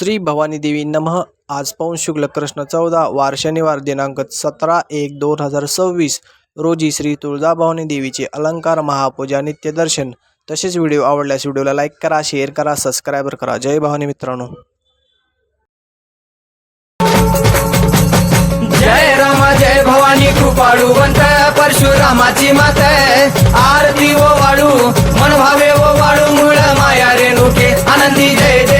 श्री भवानी देवी नमः. आज पौन शुक्ल कृष्ण चौदा वार शनिवार दिनांक सतरा एक दोन हजार सव्वीस. रोजी श्री तुळजाभवानी देवीचे अलंकार महापूजा नित्यदर्शन तसेच व्हिडिओ आवडल्यास व्हिडिओला लाईक करा शेअर करा सबस्क्रायबर करा. जय भवानी मित्रांनो. जय रामा जय भवानी कृपाळूवंत परशुरामाची मात. आरती ओ वाळू मन भावे ओ वाळू मूळ माया रेणुके. आनंदी जय जय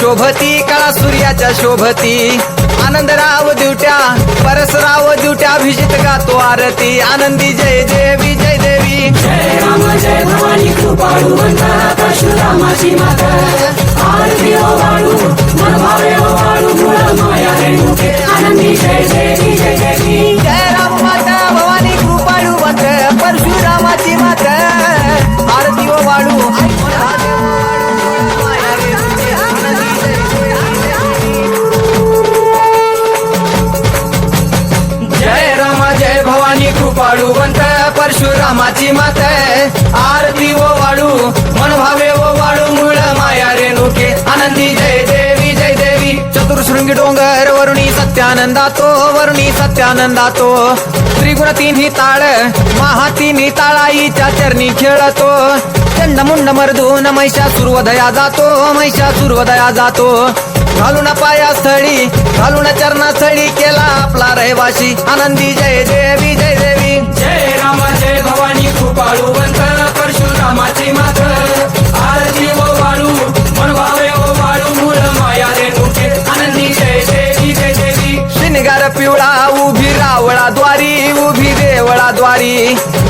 शोभती कळा सूर्याच्या शोभती. आनंदराव दिवट्या परसराव दिवट्या अभिजित गातो आरती. आनंदी जय देवी जय देवी. जय राम जय भवानी परशुरामाची मात. आरती आनंदी जय देवी जय देवी जय राम माता भवानी कृपाळूवंत परशुरामाची मात आरती ओ वाळू मन भावे ओ वाळू मूळ माया रेणुके. आनंदी जय देवी जय देवी. चतुर्शृंगी डोंगर वरुणी सत्यानंदा तो वरुणी सत्यानंदा तो त्रिगुण तिन्ही ताळ महा तिन्ही ताळाईच्या चरणी खेळतो. चंड मुंड मर्दून महिषा सुरवदया जातो महिषा सुरवदया जातो. घालून पाया स्थळी घालून चरणा स्थळी केला आपला रहिवाशी आनंदी जय देवी जय देवी. भवानी कृपाळूवंत परशुरामाची मात आरती हो ओ वाळू मन भावे ओ हो वाळू मूळ माया रेणुके आनंदी जय देवी जय देवी. शिनगार पिवळा उभी रावळा द्वारी उभी देवळा द्वारी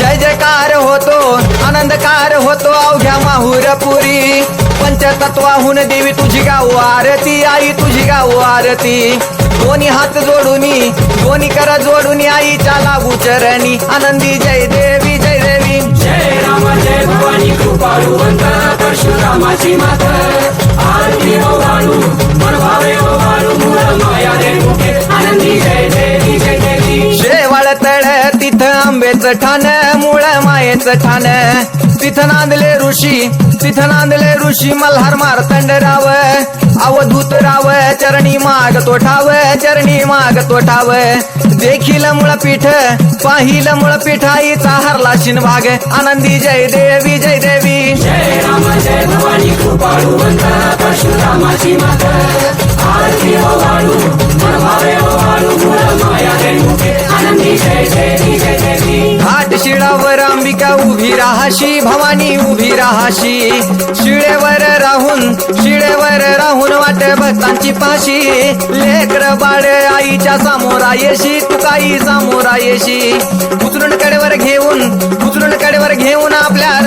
जय जयकार होतो आनंदकार होतो अवघ्या माहुरपुरी. पंचतत्वाहून देवी तुझी गाव आरती आई तुझी गाव आरती. दोन्ही हात जोडूनी दोन्ही कर जोडून आईच्या लागू चरणी. आनंदी जय देवी. जय रामा जय भवानी कृपाळुवंत परशुरामाची मात आरती मूळ माया रे मुखे आनंदी जय शेवाळ तळ तिथं आंबेचं ठाण मुळ मायेचं ठाण. तिथं नांदले ऋषी तिथं नांदले ऋषी मल्हार मारतंड राव अवधूत राव चरणी माग तो ठाव चरणी माग तो ठाव. देखील मुळपीठ पाहिलं मुळपीठ आईचा हरला शिन भाग आनंदी जय देवी जय देवी. जय राम जय भवानी कृपाळू परशुरामाची मात. आरती हो राहाशी भवानी उभी राहाशी. शिळेवर राहून शिळेवर राहून वाट भक्तांची पाशी. लेकर बाळ आईच्या सामोरायशी तुकाई सामोरायशी उचलून कडेवर घेऊन उचलून कडेवर घेऊन आपल्या